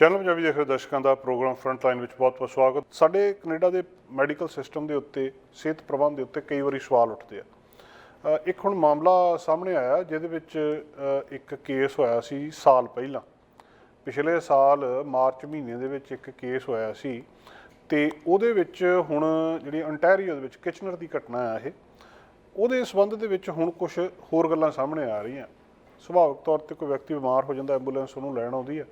Channel Punjabi ਦੇਖ ਰਹੇ ਦਰਸ਼ਕਾਂ ਦਾ ਪ੍ਰੋਗਰਾਮ ਫਰੰਟ ਲਾਈਨ ਵਿੱਚ ਬਹੁਤ-ਬਹੁਤ ਸਵਾਗਤ। ਸਾਡੇ ਕੈਨੇਡਾ ਦੇ ਮੈਡੀਕਲ ਸਿਸਟਮ ਦੇ ਉੱਤੇ, ਸਿਹਤ ਪ੍ਰਬੰਧ ਦੇ ਉੱਤੇ ਕਈ ਵਾਰੀ ਸਵਾਲ ਉੱਠਦੇ ਆ। ਇੱਕ ਹੁਣ ਮਾਮਲਾ ਸਾਹਮਣੇ ਆਇਆ, ਜਿਹਦੇ ਵਿੱਚ ਇੱਕ ਕੇਸ ਹੋਇਆ ਸੀ ਸਾਲ ਪਹਿਲਾਂ। ਪਿਛਲੇ ਸਾਲ ਮਾਰਚ ਮਹੀਨੇ ਦੇ ਵਿੱਚ ਇੱਕ ਕੇਸ ਹੋਇਆ ਸੀ। ਤੇ ਉਹਦੇ ਵਿੱਚ ਹੁਣ ਜਿਹੜੀ ਅੰਟੈਰੀਓ ਦੇ ਵਿੱਚ ਕਿਚਨਰ ਦੀ ਘਟਨਾ ਆ ਇਹ। ਉਹਦੇ ਸੰਬੰਧ ਦੇ ਵਿੱਚ ਹੁਣ ਕੁਝ ਹੋਰ ਗੱਲਾਂ ਸਾਹਮਣੇ ਆ ਰਹੀਆਂ। ਸੁਭਾਵਿਕ ਤੌਰ ਤੇ ਕੋਈ ਵਿਅਕਤੀ ਬਿਮਾਰ ਹੋ ਜਾਂਦਾ, ਐਂਬੂਲੈਂਸ ਉਹਨੂੰ ਲੈਣ ਆਉਂਦੀ ਹੈ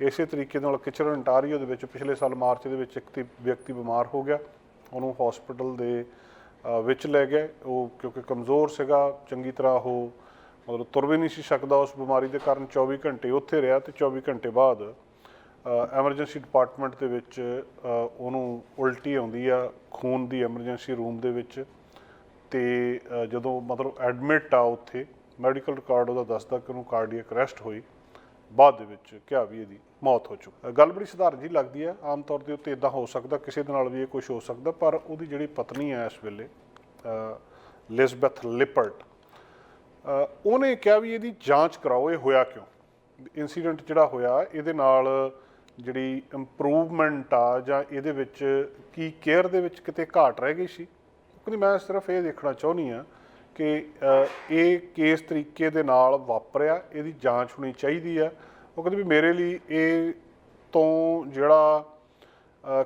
ਇਸੇ ਤਰੀਕੇ ਨਾਲ ਕਿਚਰਨ ਅੰਟਾਰੀਓ ਦੇ ਵਿੱਚ ਪਿਛਲੇ ਸਾਲ ਮਾਰਚ ਦੇ ਵਿੱਚ ਇੱਕ ਤੇ ਵਿਅਕਤੀ ਬਿਮਾਰ ਹੋ ਗਿਆ ਉਹਨੂੰ ਹਸਪੀਟਲ ਦੇ ਅ, ਵਿੱਚ ਲੈ ਗਏ। ਉਹ ਕਿਉਂਕਿ ਕਮਜ਼ੋਰ ਸੀਗਾ ਚੰਗੀ ਤਰ੍ਹਾਂ ਉਹ ਮਤਲਬ ਤੁਰ ਵੀ ਨਹੀਂ ਸੀ ਸਕਦਾ ਉਸ ਬਿਮਾਰੀ ਦੇ ਕਾਰਨ 24 ਘੰਟੇ ਉੱਥੇ ਰਿਹਾ ਤੇ 24 ਘੰਟੇ ਬਾਅਦ ਐਮਰਜੈਂਸੀ ਡਿਪਾਰਟਮੈਂਟ ਦੇ ਵਿੱਚ ਅ, ਉਹਨੂੰ ਉਲਟੀ ਆਉਂਦੀ ਆ ਖੂਨ ਦੀ ਐਮਰਜੈਂਸੀ ਰੂਮ ਦੇ ਵਿੱਚ ਤੇ ਅ, ਜਦੋਂ ਮਤਲਬ ਐਡਮਿਟ ਆ ਉੱਥੇ ਮੈਡੀਕਲ ਰਿਕਾਰਡ ਉਹਦਾ ਦੱਸਦਾ ਕਿ ਉਹਨੂੰ ਕਾਰਡੀਅਕ ਅਰੈਸਟ ਹੋਈ। ਬਾਅਦ ਦੇ ਵਿੱਚ ਕਿਹਾ ਵੀ ਇਹਦੀ ਮੌਤ ਹੋ ਚੁੱਕੀ ਗੱਲ ਬੜੀ ਸਧਾਰਨ ਜੀ ਲੱਗਦੀ ਹੈ। ਆਮ ਤੌਰ ਦੇ ਉੱਤੇ ਇਦਾਂ ਹੋ ਸਕਦਾ, ਕਿਸੇ ਦੇ ਨਾਲ ਵੀ ਇਹ ਕੁਝ ਹੋ ਸਕਦਾ, ਪਰ ਉਹਦੀ ਜਿਹੜੀ ਪਤਨੀ ਹੈ ਇਸ ਵੇਲੇ ਲਿਜ਼ਬੈਥ ਲਿਪਰਟ ਉਹਨੇ ਕਿਹਾ ਵੀ ਇਹਦੀ ਜਾਂਚ ਕਰਾਓ, ਇਹ ਹੋਇਆ ਕਿਉਂ? ਇਨਸੀਡੈਂਟ ਜਿਹੜਾ ਹੋਇਆ, ਇਹਦੇ ਨਾਲ ਜਿਹੜੀ ਇੰਪਰੂਵਮੈਂਟ ਆ ਜਾਂ ਇਹਦੇ ਵਿੱਚ ਕੀ ਕੇਅਰ ਦੇ ਵਿੱਚ ਕਿਤੇ ਘਾਟ ਰਹਿ ਗਈ ਸੀ? ਕਹਿੰਦੀ ਮੈਂ ਸਿਰਫ ਇਹ ਦੇਖਣਾ ਚਾਹੁੰਦੀ ਆ ਕਿ ਇਹ ਕਿਸ ਤਰੀਕੇ ਦੇ ਨਾਲ ਵਾਪਰਿਆ, ਇਹਦੀ ਜਾਂਚ ਹੋਣੀ ਚਾਹੀਦੀ ਆ। ਉਹ ਕਹਿੰਦੇ ਵੀ ਮੇਰੇ ਲਈ ਇਹ ਤੋਂ ਜਿਹੜਾ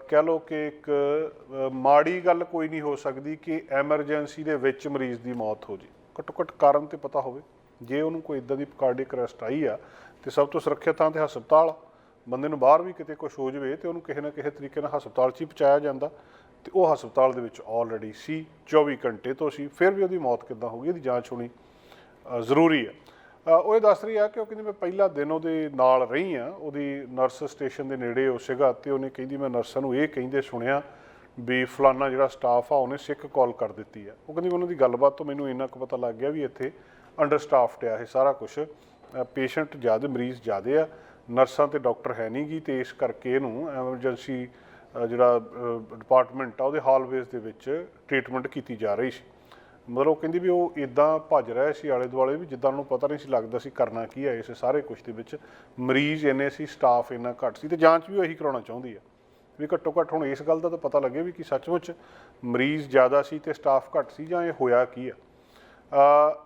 ਕਹਿ ਲਓ ਕਿ ਇੱਕ ਮਾੜੀ ਗੱਲ ਕੋਈ ਨਹੀਂ ਹੋ ਸਕਦੀ ਕਿ ਐਮਰਜੈਂਸੀ ਦੇ ਵਿੱਚ ਮਰੀਜ਼ ਦੀ ਮੌਤ ਹੋ ਜੇ। ਘੱਟੋ ਘੱਟ ਕਾਰਨ ਤੇ ਪਤਾ ਹੋਵੇ। ਜੇ ਉਹਨੂੰ ਕੋਈ ਇਦਾਂ ਦੀ ਕਾਰਡੀਅਕ ਅਰੈਸਟ ਆਈ ਆ, ਤੇ ਸਭ ਤੋਂ ਸੁਰੱਖਿਅਤ ਥਾਂ ਤੇ ਹਸਪਤਾਲ। ਬੰਦੇ ਨੂੰ ਬਾਹਰ ਵੀ ਕਿਤੇ ਕੁਝ ਹੋ ਜਵੇ ਤੇ ਉਹਨੂੰ ਕਿਸੇ ਨਾ ਕਿਸੇ ਤਰੀਕੇ ਨਾਲ ਹਸਪਤਾਲ 'ਚ ਹੀ ਪਹੁੰਚਾਇਆ ਜਾਂਦਾ। ਤੇ ਉਹ ਹਸਪਤਾਲ ਦੇ ਵਿੱਚ ਆਲਰੇਡੀ ਸੀ 24 ਘੰਟੇ ਤੋਂ ਸੀ, ਫਿਰ ਵੀ ਉਹਦੀ ਮੌਤ ਕਿੱਦਾਂ ਹੋ ਗਈ ਇਹਦੀ ਜਾਂਚ ਹੋਣੀ ਜ਼ਰੂਰੀ ਹੈ। ਉਹ ਇਹ ਦੱਸ ਰਹੀ ਆ ਕਿ ਉਹ ਕਹਿੰਦੀ ਮੈਂ ਪਹਿਲਾ ਦਿਨ ਉਹਦੇ ਨਾਲ ਰਹੀ ਆ, ਉਹਦੀ ਨਰਸ ਸਟੇਸ਼ਨ ਦੇ ਨੇੜੇ ਉਹ ਸੀਗਾ ਤੇ ਉਹਨੇ ਕਹਿੰਦੀ ਮੈਂ ਨਰਸਾਂ ਨੂੰ ਇਹ ਕਹਿੰਦੇ ਸੁਣਿਆ ਵੀ ਫਲਾਨਾ ਜਿਹੜਾ ਸਟਾਫ ਆ ਉਹਨੇ ਸਿੱਖ ਕਾਲ ਕਰ ਦਿੱਤੀ ਆ। ਉਹ ਕਹਿੰਦੀ ਉਹਨਾਂ ਦੀ ਗੱਲਬਾਤ ਤੋਂ ਮੈਨੂੰ ਇੰਨਾ ਕੁ ਪਤਾ ਲੱਗ ਗਿਆ ਵੀ ਇੱਥੇ ਅੰਡਰ ਸਟਾਫਡ ਆ ਇਹ ਸਾਰਾ ਕੁਝ ਪੇਸ਼ੈਂਟ ਜ਼ਿਆਦਾ ਮਰੀਜ਼ ਜ਼ਿਆਦੇ ਆ ਨਰਸਾਂ ਤੇ ਡਾਕਟਰ ਹੈ ਨਹੀਂ ਗੀ ਤੇ ਇਸ ਕਰਕੇ ਇਹਨੂੰ ਐਮਰਜੈਂਸੀ ਜਿਹੜਾ ਡਿਪਾਰਟਮੈਂਟ ਆ, ਉਹਦੇ ਹਾਲਵੇਜ਼ ਦੇ ਵਿੱਚ ਟ੍ਰੀਟਮੈਂਟ ਕੀਤੀ ਜਾ ਰਹੀ ਸੀ। ਮਤਲਬ ਉਹ ਕਹਿੰਦੀ ਵੀ ਉਹ ਇਦਾਂ ਭੱਜ ਰਿਹਾ ਸੀ ਆਲੇ ਦੁਆਲੇ ਵੀ, ਜਿੱਦਾਂ ਉਹਨੂੰ ਪਤਾ ਨਹੀਂ ਸੀ ਲੱਗਦਾ ਸੀ ਕਰਨਾ ਕੀ ਹੈ ਇਸ ਸਾਰੇ ਕੁਝ ਦੇ ਵਿੱਚ। ਮਰੀਜ਼ ਇੰਨੇ ਸੀ ਸਟਾਫ ਇੰਨਾ ਘੱਟ ਸੀ, ਤੇ ਜਾਂਚ ਵੀ ਉਹ ਇਹੀ ਕਰਾਉਣਾ ਚਾਹੁੰਦੀ ਆ। ਵੀ ਘੱਟੋ ਘੱਟ ਹੁਣ ਇਸ ਗੱਲ ਦਾ ਤਾਂ ਪਤਾ ਲੱਗੇ ਵੀ ਕਿ ਸੱਚਮੁੱਚ ਮਰੀਜ਼ ਜ਼ਿਆਦਾ ਸੀ ਤੇ ਸਟਾਫ ਘੱਟ ਸੀ ਜਾਂ ਇਹ ਹੋਇਆ ਕੀ ਆ।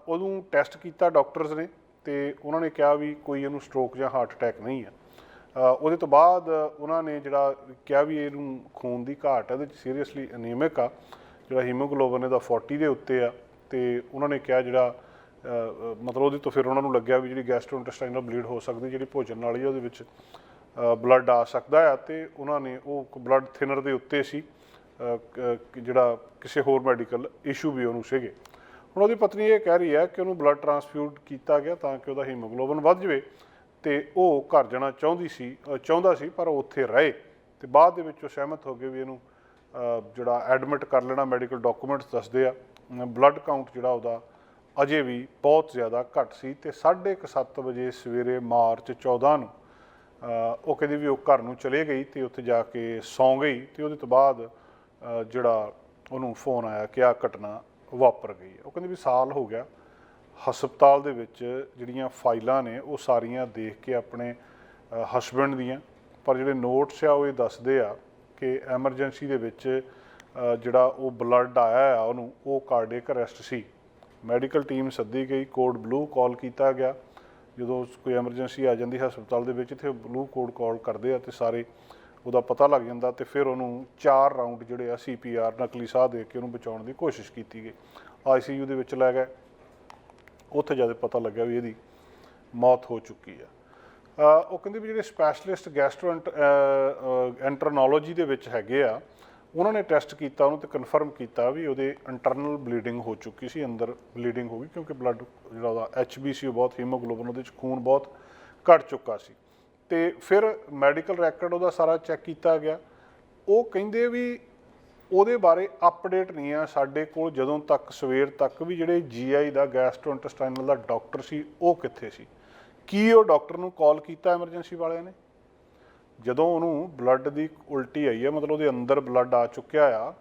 ਉਹਨੂੰ ਟੈਸਟ ਕੀਤਾ ਡਾਕਟਰਸ ਨੇ ਤੇ ਉਹਨਾਂ ਨੇ ਕਿਹਾ ਵੀ ਕੋਈ ਇਹਨੂੰ ਸਟ੍ਰੋਕ ਜਾਂ ਹਾਰਟ ਅਟੈਕ ਨਹੀਂ ਆ। ਉਹਦੇ ਤੋਂ ਬਾਅਦ ਉਹਨਾਂ ਨੇ ਜਿਹੜਾ ਕਿਹਾ ਵੀ ਇਹਨੂੰ ਖੂਨ ਦੀ ਘਾਟ ਹੈ ਉਹਦੇ ਚ ਸੀਰੀਅਸਲੀ ਅਨੀਮਿਕ ਆ, ਜਿਹੜਾ ਹੀਮੋਗਲੋਬਨ ਇਹਦਾ 40 ਦੇ ਉੱਤੇ ਆ ਤੇ ਉਹਨਾਂ ਨੇ ਕਿਹਾ ਜਿਹੜਾ ਮਤਲਬ ਉਹਦੇ ਤੋਂ ਫਿਰ ਉਹਨਾਂ ਨੂੰ ਲੱਗਿਆ ਵੀ ਜਿਹੜੀ ਗੈਸਟ੍ਰੋਇੰਟੇਸਟਾਈਨਲ ਬਲੀਡ ਹੋ ਸਕਦੀ, ਜਿਹੜੀ ਭੋਜਨ ਨਾਲ ਹੀ ਉਹਦੇ ਵਿੱਚ ਬਲੱਡ ਆ ਸਕਦਾ ਆ ਤੇ ਉਹਨਾਂ ਨੇ ਉਹ ਬਲੱਡ ਥਿਨਰ ਦੇ ਉੱਤੇ ਸੀ ਜਿਹੜਾ ਕਿਸੇ ਹੋਰ ਮੈਡੀਕਲ ਇਸ਼ੂ ਵੀ ਉਹਨੂੰ ਸੀਗੇ। ਹੁਣ ਉਹਦੀ ਪਤਨੀ ਇਹ ਕਹਿ ਰਹੀ ਹੈ ਕਿ ਉਹਨੂੰ ਬਲੱਡ ਟ੍ਰਾਂਸਫਿਊਡ ਕੀਤਾ ਗਿਆ ਤਾਂ ਕਿ ਉਹਦਾ ਹੀਮੋਗਲੋਬਨ ਵੱਧ ਜਾਵੇ। ਤੇ ਉਹ ਘਰ ਜਾਣਾ ਚਾਹੁੰਦੀ ਸੀ ਚਾਹੁੰਦਾ ਸੀ, ਪਰ ਉਹ ਉੱਥੇ ਰਹੇ ਤੇ ਬਾਅਦ ਦੇ ਵਿੱਚ ਉਹ ਸਹਿਮਤ ਹੋ ਗਏ ਵੀ ਇਹਨੂੰ ਜਿਹੜਾ ਐਡਮਿਟ ਕਰ ਲੈਣਾ ਮੈਡੀਕਲ ਡਾਕੂਮੈਂਟਸ ਦੱਸਦੇ ਆ ਬਲੱਡ ਕਾਊਂਟ ਜਿਹੜਾ ਉਹਦਾ ਅਜੇ ਵੀ ਬਹੁਤ ਜ਼ਿਆਦਾ ਘੱਟ ਸੀ ਤੇ 7:30 ਵਜੇ ਸਵੇਰੇ ਮਾਰਚ 14 ਨੂੰ ਉਹ ਕਹਿੰਦੀ ਵੀ ਉਹ ਘਰ ਨੂੰ ਚਲੇ ਗਈ ਤੇ ਉੱਥੇ ਜਾ ਕੇ ਸੌਂ ਗਈ ਤੇ ਉਹਦੇ ਤੋਂ ਬਾਅਦ ਜਿਹੜਾ ਉਹਨੂੰ ਫੋਨ ਆਇਆ ਕਿ ਆ ਘਟਨਾ ਵਾਪਰ ਗਈ ਹੈ। ਉਹ ਕਹਿੰਦੀ ਵੀ ਸਾਲ ਹੋ ਗਿਆ ਹਸਪਤਾਲ ਦੇ ਵਿੱਚ ਜਿਹੜੀਆਂ ਫਾਈਲਾਂ ਨੇ, ਉਹ ਸਾਰੀਆਂ ਦੇਖ ਕੇ ਆਪਣੇ ਹਸਬੰਡ ਦੀਆਂ। ਪਰ ਜਿਹੜੇ ਨੋਟਸ ਆ, ਉਹ ਇਹ ਦੱਸਦੇ ਆ ਕਿ ਐਮਰਜੈਂਸੀ ਦੇ ਵਿੱਚ ਜਿਹੜਾ ਉਹ ਬਲੱਡ ਆਇਆ ਆ, ਉਹਨੂੰ ਉਹ ਕਾਰਡੀਅਕ ਅਰੈਸਟ ਸੀ। ਮੈਡੀਕਲ ਟੀਮ ਸੱਦੀ ਗਈ ਕੋਡ ਬਲੂ ਕਾਲ ਕੀਤਾ ਗਿਆ। ਜਦੋਂ ਕੋਈ ਐਮਰਜੈਂਸੀ ਆ ਜਾਂਦੀ ਹਸਪਤਾਲ ਦੇ ਵਿੱਚ ਤੇ ਬਲੂ ਕੋਡ ਕਾਲ ਕਰਦੇ ਆ ਤੇ ਸਾਰੇ ਉਹਦਾ ਪਤਾ ਲੱਗ ਜਾਂਦਾ ਤੇ ਫਿਰ ਉਹਨੂੰ ਚਾਰ ਰਾਉਂਡ ਜਿਹੜੇ ਆ ਸੀਪੀਆਰ ਨਕਲੀ ਸਾਹ ਦੇ ਕੇ ਉਹਨੂੰ ਬਚਾਉਣ ਦੀ ਕੋਸ਼ਿਸ਼ ਕੀਤੀ ਗਈ। ਆਈਸੀਯੂ ਦੇ ਵਿੱਚ ਲੈ ਗਏ। ਉੱਥੇ ਜਦ ਪਤਾ ਲੱਗਿਆ ਵੀ ਇਹਦੀ ਮੌਤ ਹੋ ਚੁੱਕੀ ਆ। ਉਹ ਕਹਿੰਦੇ ਵੀ ਜਿਹੜੇ ਸਪੈਸ਼ਲਿਸਟ ਗੈਸਟ੍ਰੋ ਐਂਟਰਨੋਲੋਜੀ ਦੇ ਵਿੱਚ ਹੈਗੇ ਆ, ਉਹਨਾਂ ਨੇ ਟੈਸਟ ਕੀਤਾ, ਉਹਨੂੰ ਤੇ ਕਨਫਰਮ ਕੀਤਾ ਵੀ ਉਹਦੇ ਇੰਟਰਨਲ ਬਲੀਡਿੰਗ ਹੋ ਚੁੱਕੀ ਸੀ, ਅੰਦਰ ਬਲੀਡਿੰਗ ਹੋ ਗਈ, ਕਿਉਂਕਿ ਬਲੱਡ ਜਿਹੜਾ ਉਹਦਾ ਐਚਬੀਸੀ ਬਹੁਤ ਹੀਮੋਗਲੋਬਿਨ ਉਹਦੇ ਚ ਖੂਨ ਬਹੁਤ ਘਟ ਚੁੱਕਾ ਸੀ। ਤੇ ਫਿਰ ਮੈਡੀਕਲ ਰੈਕੋਰਡ ਉਹਦਾ ਸਾਰਾ ਚੈੱਕ ਕੀਤਾ ਗਿਆ। ਉਹ ਕਹਿੰਦੇ ਵੀ ਉਹਦੇ ਬਾਰੇ ਅਪਡੇਟ ਨਹੀਂ ਆ। ਸਾਡੇ ਕੋਲ ਜਦੋਂ ਤੱਕ, ਸਵੇਰ ਤੱਕ ਵੀ ਜਿਹੜੇ ਜੀਆਈ ਦਾ ਗੈਸਟ੍ਰੋਇੰਟੇਸਟਾਈਨਲ ਦਾ ਡਾਕਟਰ ਸੀ, ਉਹ ਕਿੱਥੇ ਸੀ? ਕੀ ਉਹ ਡਾਕਟਰ ਨੂੰ ਕਾਲ ਕੀਤਾ ਐਮਰਜੈਂਸੀ ਵਾਲਿਆਂ ਨੇ? ਜਦੋਂ ਉਹਨੂੰ ਬਲੱਡ ਦੀ ਉਲਟੀ ਆਈ ਹੈ ਮਤਲਬ ਉਹਦੇ ਅੰਦਰ ਬਲੱਡ ਆ ਚੁੱਕਿਆ ਆ,